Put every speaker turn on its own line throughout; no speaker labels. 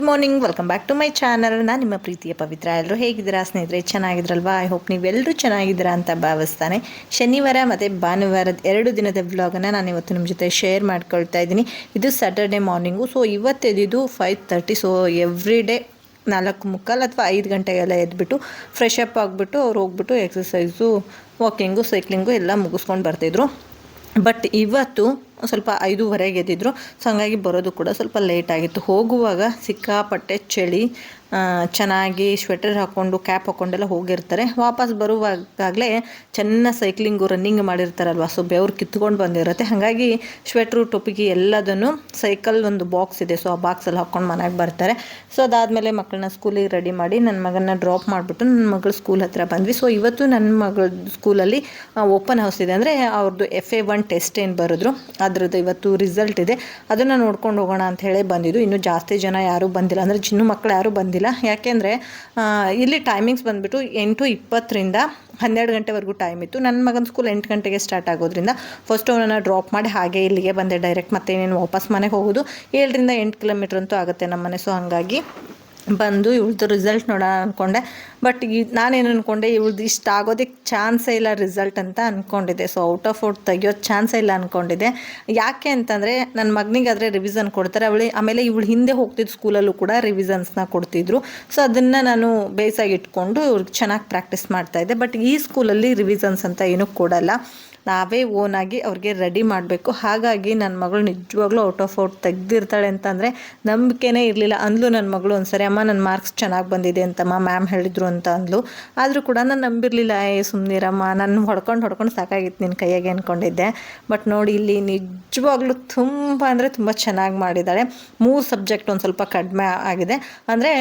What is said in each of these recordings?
Good morning welcome back to my channel ನಾನು ನಿಮ್ಮ ಪ್ರೀತಿಯ ಪವಿತ್ರ. ಎಲ್ಲರೂ ಹೇಗಿದ್ದೀರಾ? ಸ್ನೇಹಿತರೆ, ಚೆನ್ನಾಗಿದ್ರಲ್ವಾ? ಐ ಹೋಪ್ ನೀವೆಲ್ಲರೂ ಚೆನ್ನಾಗಿದ್ದೀರಾ ಅಂತ ಭಾವಿಸ್ತಾನೆ. ಶನಿವಾರ ಮತ್ತು ಭಾನುವಾರದ ಎರಡು ದಿನದ ವ್ಲಾಗನ್ನು ನಾನು ಇವತ್ತು ನಿಮ್ಮ ಜೊತೆ ಶೇರ್ ಮಾಡ್ಕೊಳ್ತಾ ಇದ್ದೀನಿ. ಇದು Saturday morning so ಇವತ್ತೆದ್ದು five thirty so every day ನಾಲ್ಕು ಮುಕ್ಕಾಲು ಅಥವಾ ಐದು ಗಂಟೆಗೆಲ್ಲ ಎದ್ಬಿಟ್ಟು ಫ್ರೆಶ್ ಅಪ್ ಆಗಿಬಿಟ್ಟು ಅವ್ರು ಹೋಗ್ಬಿಟ್ಟು ಎಕ್ಸಸೈಸು ವಾಕಿಂಗು ಸೈಕ್ಲಿಂಗು ಎಲ್ಲ ಮುಗಿಸ್ಕೊಂಡು ಬರ್ತಿದ್ರು. ಬಟ್ ಇವತ್ತು ಸ್ವಲ್ಪ ಐದೂವರೆಗೆ ಎದ್ದಿದ್ರು ಸೊ ಹಂಗಾಗಿ ಬರೋದು ಕೂಡ ಸ್ವಲ್ಪ ಲೇಟ್ ಆಗಿತ್ತು. ಹೋಗುವಾಗ ಸಿಕ್ಕಾಪಟ್ಟೆ ಚಳಿ ಚೆನ್ನಾಗಿ ಸ್ವೆಟರ್ ಹಾಕ್ಕೊಂಡು ಕ್ಯಾಪ್ ಹಾಕ್ಕೊಂಡೆಲ್ಲ ಹೋಗಿರ್ತಾರೆ. ವಾಪಸ್ ಬರುವಾಗಲೇ ಚೆನ್ನಾಗಿ ಸೈಕ್ಲಿಂಗು ರನ್ನಿಂಗ್ ಮಾಡಿರ್ತಾರಲ್ವ ಸೊ ಬೆವ್ರು ಕಿತ್ಕೊಂಡು ಬಂದಿರುತ್ತೆ. ಹಾಗಾಗಿ ಸ್ವೆಟ್ರು ಟೊಪಿಗೆ ಎಲ್ಲದನ್ನು ಸೈಕಲ್ ಒಂದು ಬಾಕ್ಸ್ ಇದೆ ಸೊ ಆ ಬಾಕ್ಸಲ್ಲಿ ಹಾಕ್ಕೊಂಡು ಮನೆಗೆ ಬರ್ತಾರೆ. ಸೊ ಅದಾದಮೇಲೆ ಮಕ್ಕಳನ್ನ ಸ್ಕೂಲಿಗೆ ರೆಡಿ ಮಾಡಿ ನನ್ನ ಮಗನ ಡ್ರಾಪ್ ಮಾಡಿಬಿಟ್ಟು ನನ್ನ ಮಗಳು ಸ್ಕೂಲ್ ಹತ್ರ ಬಂದ್ವಿ. ಸೊ ಇವತ್ತು ನನ್ನ ಮಗಳ ಸ್ಕೂಲಲ್ಲಿ ಓಪನ್ ಹೌಸ್ ಇದೆ. ಅಂದರೆ ಅವ್ರದ್ದು ಎಫ್ ಎ ಒನ್ ಟೆಸ್ಟ್ ಏನು ಬರೆದ್ರು, ಅದರದ್ದು ಇವತ್ತು ರಿಸಲ್ಟ್ ಇದೆ. ಅದನ್ನು ನೋಡ್ಕೊಂಡು ಹೋಗೋಣ ಅಂತ ಹೇಳಿ ಬಂದಿದ್ದು. ಇನ್ನೂ ಜಾಸ್ತಿ ಜನ ಯಾರೂ ಬಂದಿಲ್ಲ. ಅಂದರೆ ಚಿನ್ನು ಮಕ್ಕಳು ಯಾರೂ ಬಂದಿಲ್ಲ. ಯಾಕೆಂದರೆ ಇಲ್ಲಿ ಟೈಮಿಂಗ್ಸ್ ಬಂದುಬಿಟ್ಟು ಎಂಟು ಇಪ್ಪತ್ತರಿಂದ ಹನ್ನೆರಡು ಗಂಟೆವರೆಗೂ ಟೈಮ್ ಇತ್ತು. ನನ್ನ ಮಗನ ಸ್ಕೂಲ್ ಎಂಟು ಗಂಟೆಗೆ ಸ್ಟಾರ್ಟ್ ಆಗೋದ್ರಿಂದ ಫಸ್ಟ್ ಅವನನ್ನು ಡ್ರಾಪ್ ಮಾಡಿ ಹಾಗೆ ಇಲ್ಲಿಗೆ ಬಂದೆ ಡೈರೆಕ್ಟ್ ಮತ್ತೆ ಇನ್ನೇನು ವಾಪಸ್ ಮನೆಗೆ ಹೋಗೋದು. ಏಳರಿಂದ ಎಂಟು ಕಿಲೋಮೀಟ್ರ್ ಅಂತೂ ಆಗುತ್ತೆ ನಮ್ಮ ಮನೆ ಸೊ ಹಾಗಾಗಿ ಬಂದು ಇವ್ಳದ್ದು ರಿಸಲ್ಟ್ ನೋಡೋಣ ಅಂದ್ಕೊಂಡೆ ಬಟ್ ಈ ನಾನೇನು ಅಂದ್ಕೊಂಡೆ ಇವ್ಳದ್ದು ಇಷ್ಟ ಆಗೋದಕ್ಕೆ ಚಾನ್ಸೇ ಇಲ್ಲ ರಿಸಲ್ಟ್ ಅಂತ ಅಂದ್ಕೊಂಡಿದ್ದೆ ಸೊ ಔಟ್ ಆಫ್ ಔಟ್ ತೆಗಿಯೋ ಚಾನ್ಸೇ ಇಲ್ಲ ಅಂದ್ಕೊಂಡಿದ್ದೆ ಯಾಕೆ ಅಂತಂದರೆ ನನ್ನ ಮಗನಿಗಾದರೆ ರಿವಿಸನ್ ಕೊಡ್ತಾರೆ. ಅವಳು, ಆಮೇಲೆ ಇವಳು ಹಿಂದೆ ಹೋಗ್ತಿದ್ದ ಸ್ಕೂಲಲ್ಲೂ ಕೂಡ ರಿವಿಸನ್ಸ್ನ ಕೊಡ್ತಿದ್ರು. ಸೊ ಅದನ್ನು ನಾನು ಬೇಸಾಗಿ ಇಟ್ಕೊಂಡು ಇವ್ರಿಗೆ ಚೆನ್ನಾಗಿ ಪ್ರಾಕ್ಟೀಸ್ ಮಾಡ್ತಾಯಿದ್ದೆ ಬಟ್ ಈ ಸ್ಕೂಲಲ್ಲಿ ರಿವಿಸನ್ಸ್ ಅಂತ ಏನೂ ಕೊಡಲ್ಲ. ನಾವೇ ಓನಾಗಿ ಅವ್ರಿಗೆ ರೆಡಿ ಮಾಡಬೇಕು. ಹಾಗಾಗಿ ನನ್ನ ಮಗಳು ನಿಜವಾಗ್ಲೂ ಔಟ್ ಆಫ್ ಔಟ್ ತೆಗ್ದಿರ್ತಾಳೆ ಅಂತಂದರೆ ನಂಬಿಕೆನೇ ಇರಲಿಲ್ಲ. ಅಂದ್ಲು ನನ್ನ ಮಗಳು ಒಂದ್ಸರಿ, ಅಮ್ಮ ನನ್ನ ಮಾರ್ಕ್ಸ್ ಚೆನ್ನಾಗಿ ಬಂದಿದೆ ಅಂತಮ್ಮ ಮ್ಯಾಮ್ ಹೇಳಿದ್ರು ಅಂತ ಅಂದ್ಲು. ಆದರೂ ಕೂಡ ನಾನು ನಂಬಿರಲಿಲ್ಲ, ಏ ಸುಮ್ಮನಿರಮ್ಮ ನಾನು ಹೊಡ್ಕೊಂಡು ಹೊಡ್ಕೊಂಡು ಸಾಕಾಗಿತ್ತು ನಿನ್ನ ಕೈಯಾಗೆ ಅಂದ್ಕೊಂಡಿದ್ದೆ ಬಟ್ ನೋಡಿ, ಇಲ್ಲಿ ನಿಜವಾಗ್ಲೂ ತುಂಬ ಅಂದರೆ ತುಂಬ ಚೆನ್ನಾಗಿ ಮಾಡಿದ್ದಾಳೆ ಮೂರು ಸಬ್ಜೆಕ್ಟ್ ಒಂದು ಸ್ವಲ್ಪ ಕಡಿಮೆ ಆಗಿದೆ. ಅಂದರೆ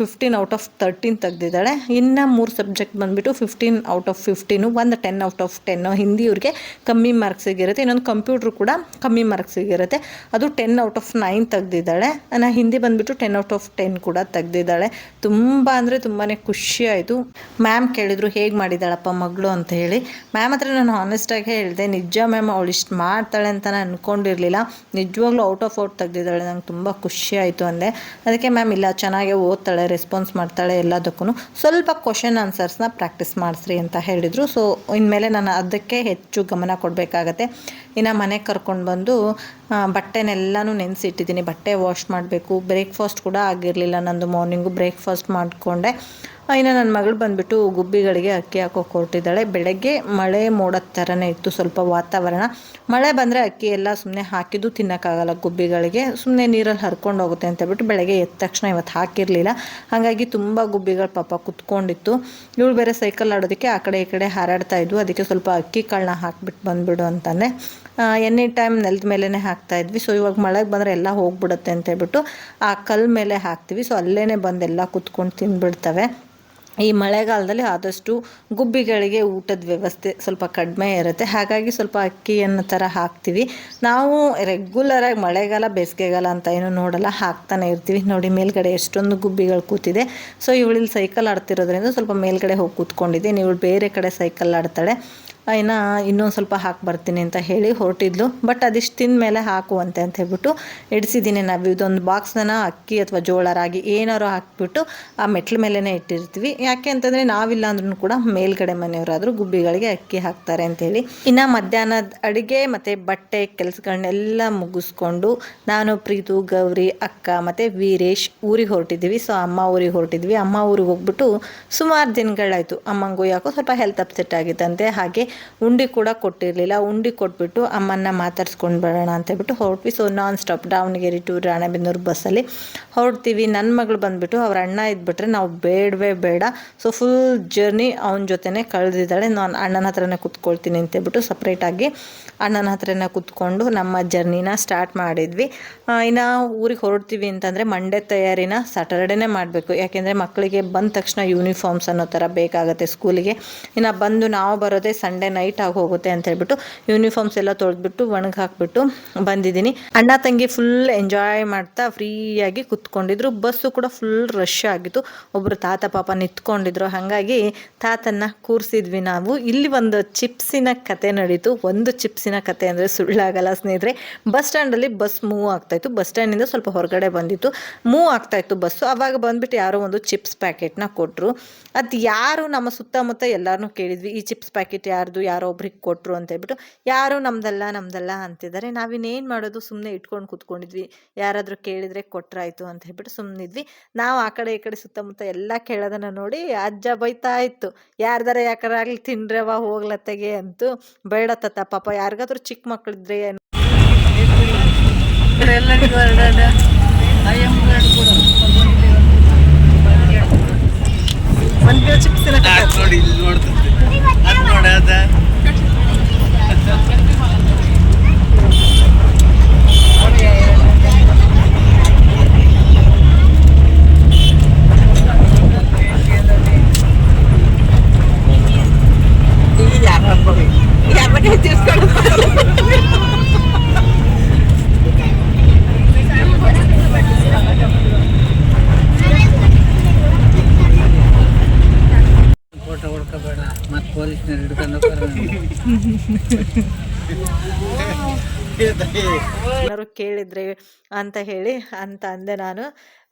ಫಿಫ್ಟೀನ್ ಔಟ್ ಆಫ್ ತರ್ಟೀನ್ ತೆಗೆದಿದ್ದಾಳೆ. ಇನ್ನು ಮೂರು ಸಬ್ಜೆಕ್ಟ್ ಬಂದುಬಿಟ್ಟು ಫಿಫ್ಟೀನ್ ಔಟ್ ಆಫ್ ಫಿಫ್ಟೀನು ಒಂದು ten out of ten Hindi ಇವ್ರಿಗೆ ಕಮ್ಮಿ ಮಾರ್ಕ್ಸಿಗಿರುತ್ತೆ ಇನ್ನೊಂದು ಕಂಪ್ಯೂಟ್ರ್ ಕೂಡ ಕಮ್ಮಿ ಮಾರ್ಕ್ಸಿಗಿರುತ್ತೆ ಅದು ಟೆನ್ ಔಟ್ ಆಫ್ ನೈನ್ ತೆಗೆದಿದ್ದಾಳೆ. ನಾನು ಹಿಂದಿ ಬಂದುಬಿಟ್ಟು ಟೆನ್ ಔಟ್ ಆಫ್ ಟೆನ್ ಕೂಡ ತೆಗ್ದಿದ್ದಾಳೆ. ತುಂಬ ಅಂದರೆ ತುಂಬಾ ಖುಷಿ ಆಯಿತು. ಮ್ಯಾಮ್ ಕೇಳಿದ್ರು, ಹೇಗೆ ಮಾಡಿದ್ದಾಳಪ್ಪ ಮಗಳು? ಅಂತ ಹೇಳಿ. ಮ್ಯಾಮ್ ಹತ್ರ ನಾನು ಹಾನೆಸ್ಟಾಗಿ ಹೇಳಿದೆ, ನಿಜ ಮ್ಯಾಮ್ ಅವಳು ಇಷ್ಟು ಮಾಡ್ತಾಳೆ ಅಂತ ನಾನು ಅಂದ್ಕೊಂಡಿರಲಿಲ್ಲ ನಿಜವಾಗ್ಲೂ ಔಟ್ ಆಫ್ ಔಟ್ ತೆಗ್ದಿದ್ದಾಳೆ. ನಂಗೆ ತುಂಬ ಖುಷಿ ಆಯಿತು ಅಂದೆ. ಅದಕ್ಕೆ ಮ್ಯಾಮ್ ಇಲ್ಲ, ಚೆನ್ನಾಗೇ ಓದ್ತಾಳೆ ರೆಸ್ಪಾನ್ಸ್ ಮಾಡ್ತಾಳೆ ಎಲ್ಲದಕ್ಕೂ ಸ್ವಲ್ಪ ಕ್ವಶನ್ ಆನ್ಸರ್ಸ್ನ ಪ್ರಾಕ್ಟೀಸ್ ಮಾಡಿಸ್ರಿ ಅಂತ ಹೇಳಿದರು. ಸೊ ಇನ್ಮೇಲೆ ನಾನು ಅದಕ್ಕೆ ಹೆಚ್ಚು ಗಮನ ಕೊಡಬೇಕಾಗತ್ತೆ. ಇನ್ನು ಮನೆಗೆ ಕರ್ಕೊಂಡು ಬಂದು ಬಟ್ಟೆನೆಲ್ಲನೂ ನೆನೆಸಿಟ್ಟಿದ್ದೀನಿ. ಬಟ್ಟೆ ವಾಶ್ ಮಾಡಬೇಕು. ಬ್ರೇಕ್ಫಾಸ್ಟ್ ಕೂಡ ಆಗಿರಲಿಲ್ಲ ನಂದು. ಮಾರ್ನಿಂಗು ಬ್ರೇಕ್ಫಾಸ್ಟ್ ಮಾಡಿಕೊಂಡೆ. ಇನ್ನು ನನ್ನ ಮಗಳು ಬಂದುಬಿಟ್ಟು ಗುಬ್ಬಿಗಳಿಗೆ ಅಕ್ಕಿ ಹಾಕೋಕೆ ಹೊರಟಿದ್ದಾಳೆ ಬೆಳಗ್ಗೆ ಮಳೆ ಮೋಡದ ಥರನೇ ಇತ್ತು ಸ್ವಲ್ಪ ವಾತಾವರಣ. ಮಳೆ ಬಂದರೆ ಅಕ್ಕಿ ಎಲ್ಲ ಸುಮ್ಮನೆ ಹಾಕಿದ್ದು ತಿನ್ನೋಕ್ಕಾಗಲ್ಲ ಗುಬ್ಬಿಗಳಿಗೆ. ಸುಮ್ಮನೆ ನೀರಲ್ಲಿ ಹರ್ಕೊಂಡು ಹೋಗುತ್ತೆ ಅಂತ ಬಿಟ್ಟು ಬೆಳಗ್ಗೆ ಎದ್ದ ತಕ್ಷಣ ಇವತ್ತು ಹಾಕಿರಲಿಲ್ಲ. ಹಾಗಾಗಿ ತುಂಬ ಗುಬ್ಬಿಗಳು ಪಾಪ ಕುತ್ಕೊಂಡಿತ್ತು. ಇವಳು ಬೇರೆ ಸೈಕಲ್ ಆಡೋದಕ್ಕೆ ಆ ಕಡೆ ಈ ಕಡೆ ಹಾರಾಡ್ತಾ ಇದ್ವು. ಅದಕ್ಕೆ ಸ್ವಲ್ಪ ಅಕ್ಕಿ ಕಾಳನ್ನ ಹಾಕಿಬಿಟ್ಟು ಬಂದುಬಿಡು ಅಂತಂದೆ ಎನಿ ಟೈಮ್ ನೆಲದ ಮೇಲೇ ಹಾಕ್ತಾ ಇದ್ವಿ. ಸೊ ಇವಾಗ ಮಳೆಗೆ ಬಂದರೆ ಎಲ್ಲ ಹೋಗ್ಬಿಡುತ್ತೆ ಅಂತ ಹೇಳ್ಬಿಟ್ಟು ಆ ಕಲ್ ಮೇಲೆ ಹಾಕ್ತೀವಿ. ಸೊ ಅಲ್ಲೇ ಬಂದೆಲ್ಲ ಕುತ್ಕೊಂಡು ತಿಂದ್ಬಿಡ್ತವೆ. ಈ ಮಳೆಗಾಲದಲ್ಲಿ ಆದಷ್ಟು ಗುಬ್ಬಿಗಳಿಗೆ ಊಟದ ವ್ಯವಸ್ಥೆ ಸ್ವಲ್ಪ ಕಡಿಮೆ ಇರುತ್ತೆ. ಹಾಗಾಗಿ ಸ್ವಲ್ಪ ಅಕ್ಕಿಯನ್ನು ಥರ ಹಾಕ್ತೀವಿ. ನಾವು ರೆಗ್ಯುಲರಾಗಿ ಮಳೆಗಾಲ, ಬೇಸಿಗೆಗಾಲ ಅಂತ ಏನು ನೋಡಲ್ಲ, ಹಾಕ್ತಾನೆ ಇರ್ತೀವಿ. ನೋಡಿ, ಮೇಲ್ಗಡೆ ಎಷ್ಟೊಂದು ಗುಬ್ಬಿಗಳು ಕೂತಿದೆ. ಸೊ ಇವಳಿಲ್ಲಿ ಸೈಕಲ್ ಆಡ್ತಿರೋದ್ರಿಂದ ಸ್ವಲ್ಪ ಮೇಲ್ಗಡೆ ಹೋಗಿ ಕೂತ್ಕೊಂಡಿದ್ದೀನಿ ಇವಳು ಬೇರೆ ಕಡೆ ಸೈಕಲ್ ಆಡ್ತಾಳೆ. ಇನ್ನು ಇನ್ನೊಂದು ಸ್ವಲ್ಪ ಹಾಕಿ ಬರ್ತೀನಿ ಅಂತ ಹೇಳಿ ಹೊರಟಿದ್ಲು. ಬಟ್ ಅದಿಷ್ಟು ತಿಂದ ಮೇಲೆ ಹಾಕುವಂತೆ ಅಂತ ಹೇಳ್ಬಿಟ್ಟು ಇಡಿಸಿದ್ದೀನಿ. ನಾವು ಇದೊಂದು ಬಾಕ್ಸ್ನ ಅಕ್ಕಿ ಅಥವಾ ಜೋಳ, ರಾಗಿ ಏನಾರು ಹಾಕಿಬಿಟ್ಟು ಆ ಮೆಟ್ಲ ಮೇಲೇ ಇಟ್ಟಿರ್ತೀವಿ. ಯಾಕೆ ಅಂತಂದರೆ ನಾವಿಲ್ಲ ಅಂದ್ರೂ ಕೂಡ ಮೇಲ್ಗಡೆ ಮನೆಯವರಾದರೂ ಗುಬ್ಬಿಗಳಿಗೆ ಅಕ್ಕಿ ಹಾಕ್ತಾರೆ ಅಂತೇಳಿ ಇನ್ನು ಮಧ್ಯಾಹ್ನದ ಅಡುಗೆ ಮತ್ತು ಬಟ್ಟೆ ಕೆಲಸಗಳನ್ನೆಲ್ಲ ಮುಗಿಸ್ಕೊಂಡು ನಾನು, ಪ್ರೀತು, ಗೌರಿ, ಅಕ್ಕ ಮತ್ತು ವೀರೇಶ್ ಊರಿಗೆ ಹೊರಟಿದ್ದೀವಿ. ಸೊ ಅಮ್ಮ ಊರಿಗೆ ಹೊರಟಿದ್ವಿ. ಅಮ್ಮ ಊರಿಗೆ ಹೋಗ್ಬಿಟ್ಟು ಸುಮಾರು ದಿನಗಳಾಯಿತು. ಅಮ್ಮಂಗೂ ಯಾಕೋ ಸ್ವಲ್ಪ ಹೆಲ್ತ್ ಅಪ್ಸೆಟ್ ಆಗಿತ್ತಂತೆ. ಹಾಗೆ ಉಂಡಿ ಕೂಡ ಕೊಟ್ಟಿರಲಿಲ್ಲ, ಉಂಡಿ ಕೊಟ್ಬಿಟ್ಟು ಅಮ್ಮನ್ನ ಮಾತಾಡ್ಸ್ಕೊಂಡು ಬರೋಣ ಅಂತ ಹೇಳ್ಬಿಟ್ಟು ಹೊರಟ್ವಿ. So non stop Davanagere to Ranebennur ಬಸ್ಸಲ್ಲಿ ಹೊರಡ್ತೀವಿ. ನನ್ನ ಮಗಳು ಬಂದುಬಿಟ್ಟು ಅವ್ರ ಅಣ್ಣ ಇದ್ಬಿಟ್ರೆ ನಾವು ಬೇಡವೇ ಬೇಡ. ಸೊ ಫುಲ್ ಜರ್ನಿ ಅವನ ಜೊತೆನೇ ಕಳೆದಿದ್ದಾಳೆ. ನಾನು ಅಣ್ಣನ ಹತ್ರನೇ ಕೂತ್ಕೊಳ್ತೀನಿ ಅಂತ ಹೇಳ್ಬಿಟ್ಟು ಸಪ್ರೇಟಾಗಿ ಅಣ್ಣನ ಹತ್ರನೇ ಕೂತ್ಕೊಂಡು ನಮ್ಮ ಜರ್ನಿನ ಸ್ಟಾರ್ಟ್ ಮಾಡಿದ್ವಿ. ಇನ್ನು ಊರಿಗೆ ಹೊರಡ್ತೀವಿ ಅಂತಂದರೆ ಮಂಡೇ ತಯಾರಿನ ಸ್ಯಾಟರ್ಡೇನೇ ಮಾಡಬೇಕು. ಯಾಕೆಂದರೆ ಮಕ್ಕಳಿಗೆ ಬಂದ ತಕ್ಷಣ ಯೂನಿಫಾರ್ಮ್ಸ್ ಅನ್ನೋ ಥರ ಬೇಕಾಗುತ್ತೆ ಸ್ಕೂಲಿಗೆ ಇನ್ನು ಬಂದು ನಾವು ಬರೋದೇ ಸಂಡೇ ನೈಟ್ ಆಗಿ ಹೋಗುತ್ತೆ ಅಂತ ಹೇಳ್ಬಿಟ್ಟು ಯೂನಿಫಾರ್ಮ್ಸ್ ಎಲ್ಲ ತೊಳೆದ್ಬಿಟ್ಟು ಒಣಗಿ ಹಾಕ್ಬಿಟ್ಟು ಬಂದಿದ್ದೀನಿ. ಅಣ್ಣ ತಂಗಿ ಫುಲ್ ಎಂಜಾಯ್ ಮಾಡ್ತಾ ಫ್ರೀಯಾಗಿ ಕುತ್ಕೊಂಡಿದ್ರು. ಬಸ್ಸು ಕೂಡ ಫುಲ್ ರಶ್ ಆಗಿತ್ತು. ಒಬ್ಬರು ತಾತ ಪಾಪ ನಿಂತ್ಕೊಂಡಿದ್ರು. ಹಾಗಾಗಿ ತಾತನ್ನ ಕೂರಿಸಿದ್ವಿ ನಾವು. ಇಲ್ಲಿ ಒಂದು ಚಿಪ್ಸಿನ ಕತೆ ನಡೀತು. ಒಂದು ಚಿಪ್ಸಿನ ಕತೆ ಅಂದರೆ ಸುಳ್ಳಾಗಲ್ಲ ಸ್ನೇಹಿತರೆ. ಬಸ್ ಸ್ಟ್ಯಾಂಡಲ್ಲಿ ಬಸ್ ಮೂವ್ ಆಗ್ತಾಯಿತ್ತು ಬಸ್ ಸ್ಟ್ಯಾಂಡಿಂದ ಸ್ವಲ್ಪ ಹೊರಗಡೆ ಬಂದಿತ್ತು. ಮೂವ್ ಆಗ್ತಾಯಿತ್ತು ಬಸ್ಸು ಅವಾಗ ಬಂದ್ಬಿಟ್ಟು ಯಾರೋ ಒಂದು ಚಿಪ್ಸ್ ಪ್ಯಾಕೆಟ್ನ ಕೊಟ್ಟರು ಅದು ಯಾರು ನಮ್ಮ ಸುತ್ತಮುತ್ತ ಎಲ್ಲರನ್ನೂ ಕೇಳಿದ್ವಿ, ಈ ಚಿಪ್ಸ್ ಪ್ಯಾಕೆಟ್ ಯಾರ್ದು? ಯಾರೋ ಒಬ್ರಿಗೆ ಕೊಟ್ಟರು ಅಂತ ಹೇಳ್ಬಿಟ್ಟು ಯಾರು ನಮ್ದಲ್ಲ ನಮ್ದಲ್ಲ ಅಂತಿದ್ದಾರೆ. ನಾವಿನ್ನೇನು ಮಾಡೋದು ಸುಮ್ಮನೆ ಇಟ್ಕೊಂಡು ಕೂತ್ಕೊಂಡಿದ್ವಿ. ಯಾರಾದರೂ ಕೇಳಿದರೆ ಕೊಟ್ರಾಯ್ತು ಅಂತ ಹೇಳ್ಬಿಟ್ಟು ಸುಮ್ಮನಿದ್ವಿ ನಾವು ಆ ಕಡೆ ಈ ಕಡೆ ಸುತ್ತಮುತ್ತ ಎಲ್ಲ ಕೇಳೋದನ್ನ ನೋಡಿ ಅಜ್ಜ ಬೈತಾ ಇತ್ತು. ಯಾರ್ದಾರ ಯಾಕಾರಾಗ್ಲಿ ತಿನ್ರವ ಹೋಗ್ಲತ್ತೆಗೆ ಅಂತೂ. ಬೇಡ ತತ್ತ ಪಾಪ ಯಾರಿಗಾದ್ರೂ ಚಿಕ್ಕ ಮಕ್ಕಳಿದ್ರೆ
ಇಲ್ಲಿ ಹೊರಡಾಡ ಅಯ್ಯಮ್ಮಗಳು ಕೂಡ
ಒಂದು ಚಿಪ್ಸಿನ
ಅದ್ ನೋಡಿ ಇಲ್ಲಿ ನೋಡ್ತಂತೆ ಅದ್ ನೋಡಿ ಅದ ಫೋಟೋ ಹೊಡ್ಕೋಬೇಡ
ಏನಾದ್ರು ಕೇಳಿದ್ರೆ ಅಂತ ಹೇಳಿ ಅಂತ ಅಂದೆ ನಾನು.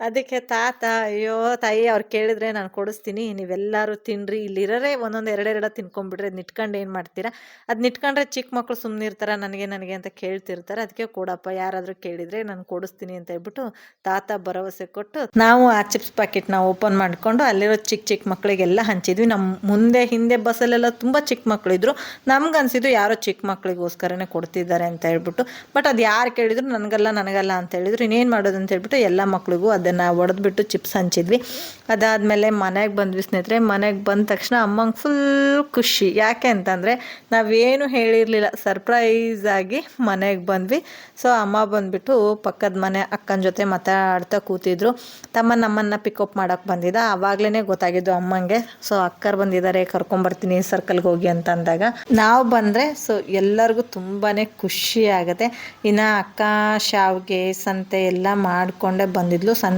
ಅದಕ್ಕೆ ತಾತ, ಅಯ್ಯೋ ತಾಯಿ ಅವ್ರು ಕೇಳಿದ್ರೆ ನಾನು ಕೊಡಿಸ್ತೀನಿ, ನೀವೆಲ್ಲರೂ ತಿನ್ನಿರಿ ಇಲ್ಲಿರೋರೆ ಒಂದೊಂದು ಎರಡೆರಡ ತಿನ್ಕೊಂಡ್ಬಿಟ್ರೆ ಅದು ನಿಟ್ಕೊಂಡು ಏನು ಮಾಡ್ತೀರಾ? ಅದು ನಿಟ್ಕೊಂಡ್ರೆ ಚಿಕ್ಕ ಮಕ್ಕಳು ಸುಮ್ಮನೆ ನನಗೆ ನನಗೆ ಅಂತ ಕೇಳ್ತಿರ್ತಾರೆ ಅದಕ್ಕೆ ಕೊಡಪ್ಪ, ಯಾರಾದರೂ ಕೇಳಿದರೆ ನಾನು ಕೊಡಿಸ್ತೀನಿ ಅಂತ ಹೇಳ್ಬಿಟ್ಟು ತಾತ ಭರವಸೆ ಕೊಟ್ಟು ನಾವು ಆ ಚಿಪ್ಸ್ ಪ್ಯಾಕೆಟ್ನ ಓಪನ್ ಮಾಡಿಕೊಂಡು ಅಲ್ಲಿರೋ ಚಿಕ್ಕ ಚಿಕ್ಕ ಮಕ್ಕಳಿಗೆಲ್ಲ ಹಂಚಿದ್ವಿ. ನಮ್ಮ ಮುಂದೆ ಹಿಂದೆ ಬಸ್ಸಲ್ಲೆಲ್ಲ ತುಂಬ ಚಿಕ್ಕ ಮಕ್ಕಳಿದ್ರು ನಮ್ಗೆ ಅನ್ಸಿದ್ದು ಯಾರೋ ಚಿಕ್ಕ ಮಕ್ಕಳಿಗೋಸ್ಕರನೇ ಕೊಡ್ತಿದ್ದಾರೆ ಅಂತ ಹೇಳ್ಬಿಟ್ಟು, ಬಟ್ ಅದು ಯಾರು ಕೇಳಿದ್ರು, ನನಗಲ್ಲ ನನಗಲ್ಲ ಅಂತ ಹೇಳಿದ್ರು. ಇನ್ನೇನು ಮಾಡೋದು ಅಂತ ಹೇಳ್ಬಿಟ್ಟು ಎಲ್ಲ ಮಕ್ಕಳಿಗೂ ಅದನ್ನು ಒಡೆದ್ಬಿಟ್ಟು ಚಿಪ್ಸ್ ಹಂಚಿದ್ವಿ. ಅದಾದಮೇಲೆ ಮನೆಗೆ ಬಂದ್ವಿ ಸ್ನೇಹಿತರೆ. ಮನೆಗೆ ಬಂದ ತಕ್ಷಣ ಅಮ್ಮಂಗೆ ಫುಲ್ ಖುಷಿ. ಯಾಕೆ ಅಂತಂದರೆ ನಾವೇನು ಹೇಳಿರಲಿಲ್ಲ. ಸರ್ಪ್ರೈಸ್ ಆಗಿ ಮನೆಗೆ ಬಂದ್ವಿ. ಸೊ ಅಮ್ಮ ಬಂದ್ಬಿಟ್ಟು ಪಕ್ಕದ ಮನೆ ಅಕ್ಕನ ಜೊತೆ ಮಾತಾಡ್ತಾ ಕೂತಿದ್ರು. ತಮ್ಮ ನಮ್ಮನ್ನು ಪಿಕಪ್ ಮಾಡೋಕ್ಕೆ ಬಂದಿದ್ದ. ಆವಾಗಲೇ ಗೊತ್ತಾಗಿದ್ದು ಅಮ್ಮಂಗೆ. ಸೊ ಅಕ್ಕರ್ ಬಂದಿದ್ದಾರೆ ಕರ್ಕೊಂಬರ್ತೀನಿ ಸರ್ಕಲ್ಗೆ ಹೋಗಿ ಅಂತ ಅಂದಾಗ. ನಾವು ಬಂದರೆ ಸೊ ಎಲ್ಲರಿಗೂ ತುಂಬಾ ಖುಷಿ ಆಗುತ್ತೆ. ಇನ್ನು ಅಕ್ಕ, ಶಾವ್ಗೆ, ಸಂತೆ ಎಲ್ಲ ಮಾಡಿಕೊಂಡೇ ಬಂದಿದ್ಲು. ಸಂತೆ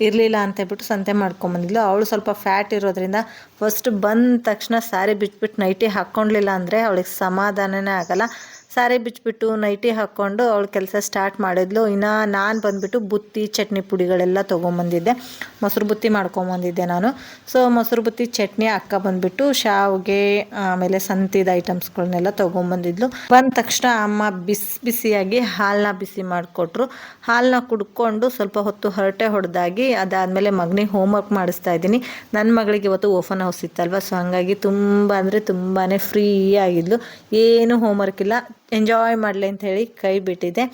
ಇರಲಿಲ್ಲ ಅಂತ ಹೇಳ್ಬಿಟ್ಟು ಸಂತೆ ಮಾಡ್ಕೊಂಬಂದಿದ್ಲು ಅವಳು ಸ್ವಲ್ಪ ಫ್ಯಾಟ್ ಇರೋದ್ರಿಂದ ಫಸ್ಟ್ ಬಂದ ತಕ್ಷಣ ಸ್ಯಾರಿ ಬಿಟ್ಬಿಟ್ಟು ನೈಟಿ ಹಾಕ್ಕೊಳ್ಲಿಲ್ಲ ಅಂದರೆ ಅವಳಿಗೆ ಸಮಾಧಾನನೇ ಆಗಲ್ಲ. ಸ್ಯಾರಿ ಬಿಚ್ಚಿಬಿಟ್ಟು ನೈಟಿ ಹಾಕ್ಕೊಂಡು ಅವಳು ಕೆಲಸ ಸ್ಟಾರ್ಟ್ ಮಾಡಿದ್ಲು. ಇನ್ನು ನಾನು ಬಂದುಬಿಟ್ಟು ಬುತ್ತಿ, ಚಟ್ನಿ ಪುಡಿಗಳೆಲ್ಲ ತೊಗೊಂಬಂದಿದ್ದೆ. ಮೊಸರು ಬುತ್ತಿ ಮಾಡ್ಕೊಂಬಂದಿದ್ದೆ ನಾನು. ಸೊ ಮೊಸರು ಬುತ್ತಿ, ಚಟ್ನಿ ಅಕ್ಕ ಬಂದುಬಿಟ್ಟು ಶಾವಿಗೆ, ಆಮೇಲೆ ಸಂತಿದ ಐಟಮ್ಸ್ಗಳನ್ನೆಲ್ಲ ತೊಗೊಂಬಂದಿದ್ಲು. ಬಂದ ತಕ್ಷಣ ಅಮ್ಮ ಬಿಸಿ, ಬಿಸಿಯಾಗಿ ಹಾಲನ್ನ ಬಿಸಿ ಮಾಡಿಕೊಟ್ರು. ಹಾಲನ್ನ ಕುಡ್ಕೊಂಡು ಸ್ವಲ್ಪ ಹೊತ್ತು ಹರಟೆ ಹೊಡೆದಾಗಿ ಅದಾದಮೇಲೆ ಮಗನಿಗೆ ಹೋಮ್ವರ್ಕ್ ಮಾಡಿಸ್ತಾ ಇದ್ದೀನಿ. ನನ್ನ ಮಗಳಿಗೆ ಇವತ್ತು ಓಪನ್ ಹೌಸ್ ಇತ್ತಲ್ವ? ಸೊ ಹಾಗಾಗಿ ತುಂಬ ಅಂದರೆ ತುಂಬಾ ಫ್ರೀ ಆಗಿದ್ಲು. ಏನು ಹೋಮ್ವರ್ಕ್ ಇಲ್ಲ. ಎಂಜಾಯ್ ಮಾಡಲಿ ಅಂತ ಹೇಳಿ ಕೈ ಬಿಟ್ಟಿದ್ದೆ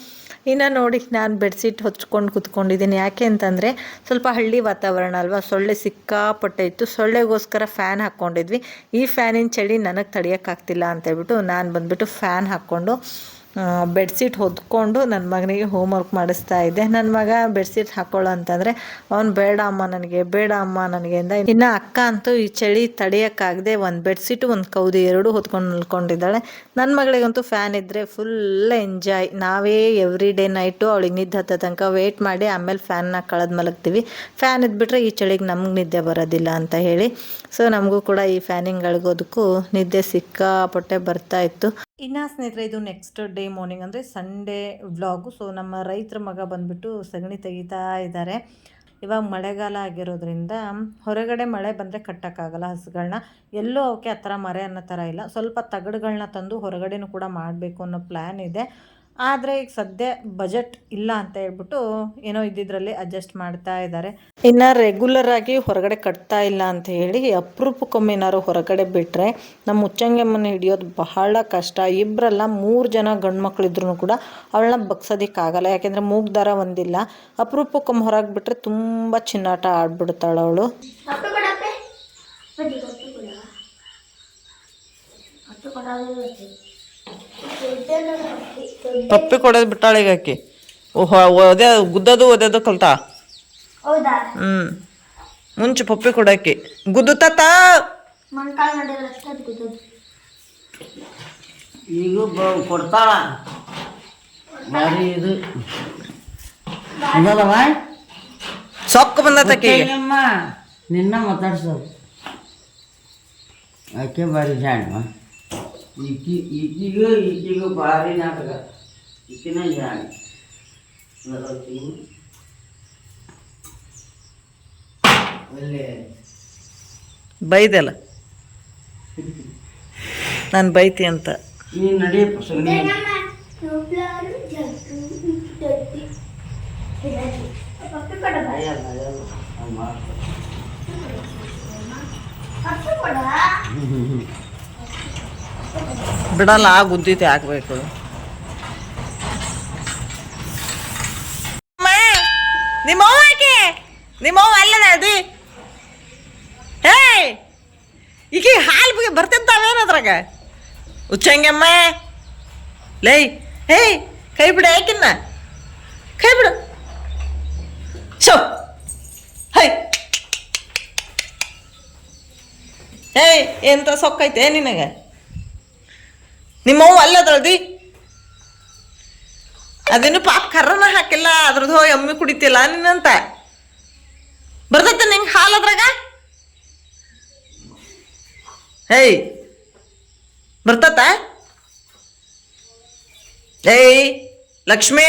ಇನ್ನು ನೋಡಿ ನಾನು ಬೆಡ್ಶೀಟ್ ಹೊಚ್ಕೊಂಡು ಕೂತ್ಕೊಂಡಿದ್ದೀನಿ. ಯಾಕೆ ಅಂತಂದರೆ ಸ್ವಲ್ಪ ಹಳ್ಳಿ ವಾತಾವರಣ ಅಲ್ವಾ? ಸೊಳ್ಳೆ ಸಿಕ್ಕಾಪಟ್ಟೆ ಇತ್ತು. ಸೊಳ್ಳೆಗೋಸ್ಕರ ಫ್ಯಾನ್ ಹಾಕ್ಕೊಂಡಿದ್ವಿ. ಈ ಫ್ಯಾನಿನ ಚಳಿ ನನಗೆ ತಡೆಯೋಕ್ಕಾಗ್ತಿಲ್ಲ ಅಂತ ಹೇಳ್ಬಿಟ್ಟು ನಾನು ಬಂದುಬಿಟ್ಟು ಫ್ಯಾನ್ ಹಾಕ್ಕೊಂಡು ಬೆಡ್ಶೀಟ್ ಹೊದ್ಕೊಂಡು ನನ್ನ ಮಗನಿಗೆ ಹೋಮ್ವರ್ಕ್ ಮಾಡಿಸ್ತಾ ಇದ್ದೆ. ನನ್ನ ಮಗ ಬೆಡ್ಶೀಟ್ ಹಾಕೊಳ್ಳೋ ಅಂತಂದರೆ, ಅವ್ನು ಬೇಡ ಅಮ್ಮ ನನಗೆ, ಬೇಡ ಅಮ್ಮ ನನಗೆ ಅಂದ ಇನ್ನು ಅಕ್ಕ ಅಂತೂ ಈ ಚಳಿ ತಡೆಯೋಕ್ಕಾಗದೆ ಒಂದು ಬೆಡ್ಶೀಟು ಒಂದು ಕೌದು ಎರಡು ಹೊತ್ಕೊಂಡು ನಿಲ್ಕೊಂಡಿದ್ದಾಳೆ. ನನ್ನ ಮಗಳಿಗಂತೂ ಫ್ಯಾನ್ ಇದ್ದರೆ ಫುಲ್ ಎಂಜಾಯ್ ನಾವೇ ಎವ್ರಿ ಡೇ ನೈಟು ಅವಳಿಗೆ ನಿದ್ದೆ ಹತ್ತೋ ತನಕ ವೆಯ್ಟ್ ಮಾಡಿ ಆಮೇಲೆ ಫ್ಯಾನ್ನ ಕಳೆದು ಮಲಗ್ತೀವಿ. ಫ್ಯಾನ್ ಇದ್ಬಿಟ್ರೆ ಈ ಚಳಿಗೆ ನಮ್ಗೆ ನಿದ್ದೆ ಬರೋದಿಲ್ಲ ಅಂತ ಹೇಳಿ. ಸೊ ನಮಗೂ ಕೂಡ ಈ ಫ್ಯಾನಿಂಗ್ ಅಳಗೋದಕ್ಕೂ ನಿದ್ದೆ ಸಿಕ್ಕಾಪಟ್ಟೆ ಬರ್ತಾ ಇತ್ತು. ಇನ್ನು ಸ್ನೇಹಿತರೆ, ಇದು ನೆಕ್ಸ್ಟ್ ಡೇ ಮಾರ್ನಿಂಗ್ ಅಂದರೆ ಸಂಡೇ ವ್ಲಾಗು ಸೊ ನಮ್ಮ ರೈತರ ಮಗ ಬಂದುಬಿಟ್ಟು ಸಗಣಿ ತೆಗಿತಾ ಇದ್ದಾರೆ. ಇವಾಗ ಮಳೆಗಾಲ ಆಗಿರೋದ್ರಿಂದ ಹೊರಗಡೆ ಮಳೆ ಬಂದರೆ ಕಟ್ಟೋಕ್ಕಾಗಲ್ಲ ಹಸುಗಳನ್ನ ಎಲ್ಲೂ ಅವಕ್ಕೆ ಆ ಥರ ಮರೆ ಅನ್ನೋ ಥರ ಇಲ್ಲ. ಸ್ವಲ್ಪ ತಗಡುಗಳನ್ನ ತಂದು ಹೊರಗಡೆನೂ ಕೂಡ ಮಾಡಬೇಕು ಅನ್ನೋ ಪ್ಲ್ಯಾನ್ ಇದೆ. ಆದರೆ ಈಗ ಸದ್ಯ ಬಜೆಟ್ ಇಲ್ಲ ಅಂತ ಹೇಳ್ಬಿಟ್ಟು ಏನೋ ಇದ್ದಿದ್ರಲ್ಲಿ ಅಡ್ಜಸ್ಟ್ ಮಾಡ್ತಾ ಇದ್ದಾರೆ. ಇನ್ನು ರೆಗ್ಯುಲರ್ ಆಗಿ ಹೊರಗಡೆ ಕಟ್ತಾ ಇಲ್ಲ ಅಂತ ಹೇಳಿ ಅಪರೂಪಕ್ಕೊಮ್ಮೆ ಏನಾದ್ರು ಹೊರಗಡೆ ಬಿಟ್ಟರೆ ನಮ್ಮ ಮುಚ್ಚಂಗೆಮ್ಮನ ಹಿಡಿಯೋದು ಬಹಳ ಕಷ್ಟ. ಇಬ್ಬರಲ್ಲ ಮೂರು ಜನ ಗಂಡು ಮಕ್ಕಳಿದ್ರು ಕೂಡ ಅವಳನ್ನ ಬಗ್ಸೋದಕ್ಕಾಗಲ್ಲ. ಯಾಕೆಂದರೆ ಮೂಗ್ ದರ ಒಂದಿಲ್ಲ. ಅಪರೂಪಕ್ಕೊಮ್ಮೆ ಹೊರಗೆ ಬಿಟ್ಟರೆ ತುಂಬ ಚಿನ್ನಾಟ ಆಡ್ಬಿಡ್ತಾಳೆ ಅವಳು.
ಪಪ್ಪಿ ಕೊಡೋದು ಬಿಟ್ಟಾಳೆ ಈಗ ಆಕಿ. ಓದೇ ಗುದ್ದೋದು ಓದೋದು ಕಲ್ತಾ?
ಹೌದಾ?
ಹ್ಞೂ ಮುಂಚೆ ಪಪ್ಪಿ ಕೊಡಾಕಿ. ಗುದ್ದು
ತಾತ! ಮಾಡಿದ್ರೆ ಅಷ್ಟೇ ಅದು ಗೊತ್ತದು
ಈಗ ಕೊಡ್ತಾಳ. ಬಾರಿ ಇದು. ಅದಲ್ಲವ
ಸೊಕ್ಕ ಬಂದತಕ್ಕೆ
ಅಮ್ಮ ನಿನ್ನ ಮಾತಾಡ್ಸೋದು. ಆಕೆ ಬಾರಿ ಜಾಣವ ಈಕಿ ಈಕಿಗೂ ಈಕಿಗೂ ಭಾರಿ ನಾಟಕ. ಈಕಿನ ಜಾಣ ಒಳ್ಳೆ.
ಬೈದಲ್ಲ. ನಾನು ಬೈತಿ ಅಂತ.
ನೀನು ನಡೆಯಪ್ಪ ಸುಮ್ಮನೆ
ಹ್ಞೂ ಹ್ಞೂ ದೊಡ್ಡಿ ಪಪ್ಪಿ ಕೊಡ ಪಪ್ಪಿ ಕೊಡ
ಬಿಡಲ್ಲ, ಆ ಗುದ್ದಿತಿ ಹಾಕ್ಬೇಕು ನಿಮ್ಮ ಆಕೆ? ನಿಮ್ಮ ಅಲ್ಲದ ಅದು? ಹೇ ಈಗ ಹಾಲು ಬಗ್ಗೆ ಬರ್ತಿದ್ದಾವೇನು ಅದ್ರಾಗ. ಉಚ್ಚಂಗಮ್ಮ, ಲೈ ಹೇ ಕೈ ಬಿಡು ಯಾಕಿನ್ನ ಕೈ ಬಿಡು. ಶೋ ಹೈ ಹೇ ಎಂತ ಸೊಕ್ಕೈತೆ ನಿನಗೆ? ನಿಮ್ಮವ್ವ ಅಲ್ಲದಳ್ದಿ ಅದೇನು ಪಾಪ ಕರ್ರನ ಹಾಕಿಲ್ಲ, ಅದ್ರದ್ದು ಎಮ್ಮಿ ಕುಡಿತಿಲ್ಲ ನಿನ್ನಂತ. ಬರ್ತೈತೆ ನಿಂಗೆ ಹಾಲದ್ರಾಗ ಹೇಯ್ ಬರ್ತತ? ಏಯ್, ಲಕ್ಷ್ಮೀ.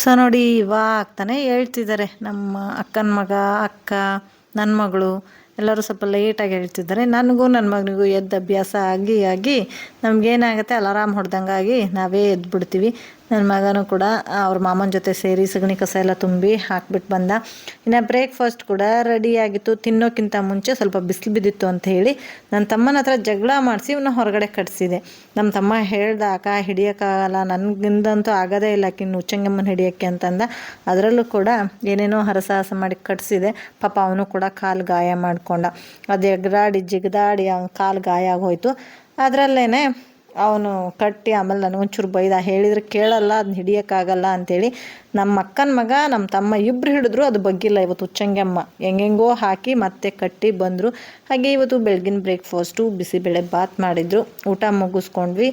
ಸೊ ನೋಡಿ, ಇವಾಗ ತಾನೇ ಹೇಳ್ತಿದ್ದಾರೆ ನಮ್ಮ ಅಕ್ಕನ ಮಗ, ಅಕ್ಕ ನನ್ನ ಮಗಳು. ಎಲ್ಲರೂ ಸ್ವಲ್ಪ ಲೇಟಾಗಿ ಹೇಳ್ತಿದ್ದಾರೆ. ನನಗೂ ನನ್ನ ಮಗನಿಗೂ ಎದ್ದು ಅಭ್ಯಾಸ ಆಗಿ ಆಗಿ ನಮಗೇನಾಗುತ್ತೆ ಅಲಾರಾಮ್ ಹೊಡೆದಂಗಾಗಿ ನಾವೇ ಎದ್ದು ಬಿಡ್ತೀವಿ ನನ್ನ ಮಗನೂ ಕೂಡ ಅವ್ರ ಮಾಮನ ಜೊತೆ ಸೇರಿ ಸಗಣಿ ಕಸ ಎಲ್ಲ ತುಂಬಿ ಹಾಕ್ಬಿಟ್ಟು ಬಂದ. ಇನ್ನು ಬ್ರೇಕ್ಫಾಸ್ಟ್ ಕೂಡ ರೆಡಿಯಾಗಿತ್ತು ತಿನ್ನೋಕ್ಕಿಂತ ಮುಂಚೆ ಸ್ವಲ್ಪ ಬಿಸಿಲು ಬಿದ್ದಿತ್ತು ಅಂತ ಹೇಳಿ ನನ್ನ ತಮ್ಮನ ಹತ್ರ ಜಗಳ ಮಾಡಿಸಿ ಇವನ್ನ ಹೊರಗಡೆ ಕಟ್ಸಿದೆ. ನಮ್ಮ ತಮ್ಮ ಹೇಳ್ದ ಅಕ್ಕ ಹಿಡಿಯೋಕ್ಕಾಗಲ್ಲ ನನಗಿಂದಂತೂ ಆಗೋದೇ ಇಲ್ಲ ಕಿನ್ನು ಉಚ್ಚಂಗಮ್ಮನ ಹಿಡಿಯೋಕ್ಕೆ ಅಂತಂದ. ಅದರಲ್ಲೂ ಕೂಡ ಏನೇನೋ ಹರಸಾಹಸ ಮಾಡಿ ಕಟ್ಸಿದೆ. ಪಾಪ ಅವನು ಕೂಡ ಕಾಲು ಗಾಯ ಮಾಡಿಕೊಂಡ. ಅದು ಎಗ್ರಾಡಿ, ಜಿಗದಾಡಿ ಅವ್ನ ಕಾಲು ಗಾಯ ಆಗೋಯ್ತು. ಅದರಲ್ಲೇ ಅವನು ಕಟ್ಟಿ ಆಮೇಲೆ ನನಗೊಂಚೂರು ಬೈದ ಹೇಳಿದ್ರೆ ಕೇಳಲ್ಲ ಅದನ್ನ ಹಿಡಿಯೋಕ್ಕಾಗಲ್ಲ ಅಂತೇಳಿ ನಮ್ಮ ಅಕ್ಕನ ಮಗ, ನಮ್ಮ ತಮ್ಮ ಇಬ್ಬರು ಹಿಡಿದ್ರು ಅದು ಬಗ್ಗಿಲ್ಲ ಇವತ್ತು ಉಚ್ಚಂಗಮ್ಮ ಹೆಂಗೆಂಗೋ ಹಾಕಿ ಮತ್ತೆ ಕಟ್ಟಿ ಬಂದರು. ಹಾಗೆ ಇವತ್ತು ಬೆಳಗಿನ ಬ್ರೇಕ್ಫಾಸ್ಟು ಬಿಸಿಬೇಳೆ ಬಾತ್ ಮಾಡಿದ್ರು. ಊಟ ಮುಗಿಸ್ಕೊಂಡ್ವಿ.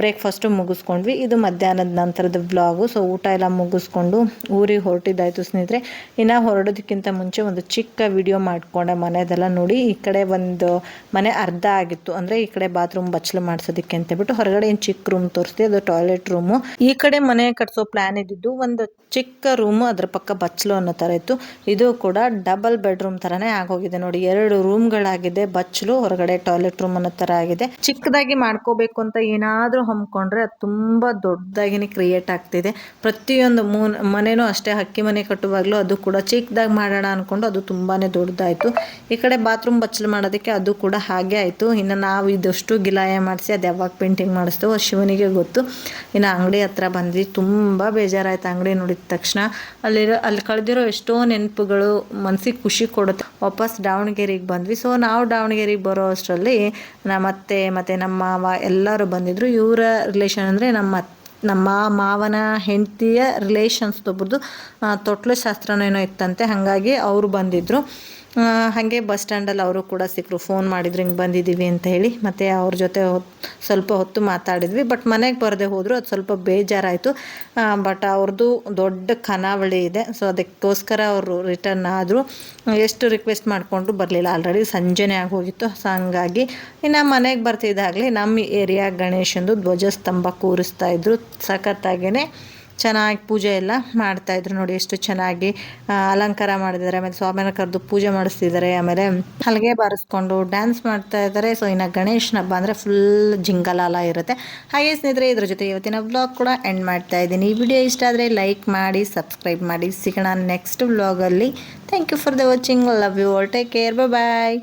ಬ್ರೇಕ್ಫಾಸ್ಟು ಮುಗಿಸ್ಕೊಂಡ್ವಿ. ಇದು ಮಧ್ಯಾಹ್ನದ ನಂತರದ ಬ್ಲಾಗು ಸೊ ಊಟ ಎಲ್ಲ ಮುಗಿಸ್ಕೊಂಡು ಊರಿಗೆ ಹೊರಟಿದ್ದಾಯಿತು ಸ್ನೇಹಿತರೆ. ಇನ್ನು ಹೊರಡೋದಕ್ಕಿಂತ ಮುಂಚೆ ಒಂದು ಚಿಕ್ಕ ವಿಡಿಯೋ ಮಾಡಿಕೊಂಡೆ ಮನೆದೆಲ್ಲ ನೋಡಿ. ಈ ಕಡೆ ಒಂದು ಮನೆ ಅರ್ಧ ಆಗಿತ್ತು. ಅಂದರೆ ಈ ಕಡೆ ಬಾತ್ರೂಮ್ ಬಚ್ಚಲು ಮಾಡಿಸೋದಕ್ಕೆ ಅಂತ ಬಿಟ್ಟು ಹೊರಗಡೆ ಏನು ಚಿಕ್ಕ ರೂಮ್ ತೋರಿಸ್ತೀವಿ ಅದು ಟಾಯ್ಲೆಟ್ ರೂಮು ಈ ಕಡೆ ಮನೆ ಕಟ್ಸೋ ಪ್ಲ್ಯಾನ್ ಇದ್ದಿದ್ದು ಒಂದು ಚಿಕ್ಕ ರೂಮು ಅದ್ರ ಪಕ್ಕ ಬಚ್ಚಲು ಅನ್ನೋ ಥರ ಇತ್ತು. ಇದು ಕೂಡ ಡಬಲ್ ಬೆಡ್ರೂಮ್ ಥರನೇ ಆಗೋಗಿದೆ ನೋಡಿ. ಎರಡು ರೂಮ್ಗಳಾಗಿದೆ ಬಚ್ಚಲು, ಹೊರಗಡೆ ಟಾಯ್ಲೆಟ್ ರೂಮ್ ಅನ್ನೋ ಥರ ಆಗಿದೆ. ಚಿಕ್ಕದಾಗಿ ಮಾಡ್ಕೋಬೇಕು ಅಂತ ಏನಾದರೂ ಹಮ್ಮಿಕೊಂಡ್ರೆ ಅದು ತುಂಬ ದೊಡ್ಡದಾಗಿನೇ ಕ್ರಿಯೇಟ್ ಆಗ್ತಿದೆ. ಪ್ರತಿಯೊಂದು ಮೂನ್ ಮನೆನೂ ಅಷ್ಟೇ ಹಕ್ಕಿ ಮನೆ ಕಟ್ಟುವಾಗಲೂ ಅದು ಕೂಡ ಚಿಕ್ಕದಾಗಿ ಮಾಡೋಣ ಅಂದ್ಕೊಂಡು ಅದು ತುಂಬಾ ದೊಡ್ಡದಾಯಿತು. ಈ ಕಡೆ ಬಾತ್ರೂಮ್ ಬಚ್ಚಲು ಮಾಡೋದಕ್ಕೆ ಅದು ಕೂಡ ಹಾಗೆ ಆಯಿತು. ಇನ್ನು ನಾವು ಇದಷ್ಟು ಗಿಲಾಯ ಮಾಡಿಸಿ ಅದು ಯಾವಾಗ ಪೇಂಟಿಂಗ್ ಮಾಡಿಸ್ತೇವೋ ಶಿವನಿಗೆ ಗೊತ್ತು. ಇನ್ನು ಅಂಗಡಿ ಹತ್ರ ಬಂದ್ವಿ. ತುಂಬ ಬೇಜಾರಾಯ್ತು ಅಂಗಡಿ ನೋಡಿದ ತಕ್ಷಣ ಅಲ್ಲಿರೋ ಅಲ್ಲಿ ಕಳೆದಿರೋ ಎಷ್ಟೋ ನೆನಪುಗಳು ಮನಸ್ಸಿಗೆ ಖುಷಿ ಕೊಡುತ್ತೆ. ವಾಪಸ್ ದಾವಣಗೆರೆಗೆ ಬಂದ್ವಿ. ಸೊ ನಾವು ದಾವಣಗೆರೆಗೆ ಬರೋ ಅಷ್ಟರಲ್ಲಿ ನಮ್ಮ ಅತ್ತೆ ಮತ್ತು ನಮ್ಮ ಮಾವ ಎಲ್ಲರೂ ಬಂದಿದ್ದರು ಇವರ ರಿಲೇಷನ್ ಅಂದರೆ ನಮ್ಮ ನಮ್ಮ ಮಾವನ ಹೆಂಡತಿಯ ರಿಲೇಷನ್ಸ್ ಒಬ್ಬರದು ತೊಟ್ಲು ಶಾಸ್ತ್ರನೇನೋ ಇತ್ತಂತೆ. ಹಾಗಾಗಿ ಅವರು ಬಂದಿದ್ದರು ಹಾಗೆ ಬಸ್ ಸ್ಟ್ಯಾಂಡಲ್ಲಿ ಅವರು ಕೂಡ ಸಿಕ್ಕರು. ಫೋನ್ ಮಾಡಿದ್ರು, ಹಿಂಗೆ ಬಂದಿದ್ದೀವಿ ಅಂತ ಹೇಳಿ. ಮತ್ತು ಅವ್ರ ಜೊತೆ ಸ್ವಲ್ಪ ಹೊತ್ತು ಮಾತಾಡಿದ್ವಿ. ಬಟ್ ಮನೆಗೆ ಬರದೆ ಹೋದರು, ಅದು ಸ್ವಲ್ಪ ಬೇಜಾರಾಯಿತು. ಬಟ್ ಅವ್ರದ್ದು ದೊಡ್ಡ ಖಾನಾವಳಿ ಇದೆ. ಸೊ ಅದಕ್ಕೋಸ್ಕರ ಅವರು ರಿಟರ್ನ್ ಆದರೂ. ಎಷ್ಟು ರಿಕ್ವೆಸ್ಟ್ ಮಾಡಿಕೊಂಡ್ರು ಬರಲಿಲ್ಲ. ಆಲ್ರೆಡಿ ಸಂಜೆನೇ ಆಗೋಗಿತ್ತು. ಸೊ ಹಂಗಾಗಿ ಇನ್ನು ಮನೆಗೆ ಬರ್ತಿದ್ದಾಗಲೇ ನಮ್ಮ ಏರಿಯಾ ಗಣೇಶಂದು ಧ್ವಜಸ್ತಂಭ ಕೂರಿಸ್ತಾ ಇದ್ರು. ಸಖತ್ತಾಗೇ ಚೆನ್ನಾಗಿ ಪೂಜೆ ಎಲ್ಲ ಮಾಡ್ತಾಯಿದ್ರು ನೋಡಿ, ಎಷ್ಟು ಚೆನ್ನಾಗಿ ಅಲಂಕಾರ ಮಾಡಿದ್ದಾರೆ, ಆಮೇಲೆ ಸ್ವಾಮಿನ ಕರೆದು ಪೂಜೆ ಮಾಡಿಸ್ತಿದ್ದಾರೆ, ಆಮೇಲೆ ಹಲಗೆ ಬಾರಿಸ್ಕೊಂಡು ಡ್ಯಾನ್ಸ್ ಮಾಡ್ತಾ ಇದ್ದಾರೆ. ಸೊ ಇನ್ನು ಗಣೇಶನ ಹಬ್ಬ ಅಂದರೆ ಫುಲ್ ಜಿಂಗಲಾಲ ಇರುತ್ತೆ. ಹಾಗೆ ಸ್ನೇಹಿತರೆ, ಇದ್ರ ಜೊತೆ ಇವತ್ತಿನ ವ್ಲಾಗ್ ಕೂಡ ಎಂಡ್ ಮಾಡ್ತಾ ಇದ್ದೀನಿ. ಈ ವಿಡಿಯೋ ಇಷ್ಟ ಆದರೆ ಲೈಕ್ ಮಾಡಿ ಸಬ್ಸ್ಕ್ರೈಬ್ ಮಾಡಿ. ಸಿಗೋಣ ನೆಕ್ಸ್ಟ್ ವ್ಲಾಗಲ್ಲಿ thank you for the watching love you all take care bye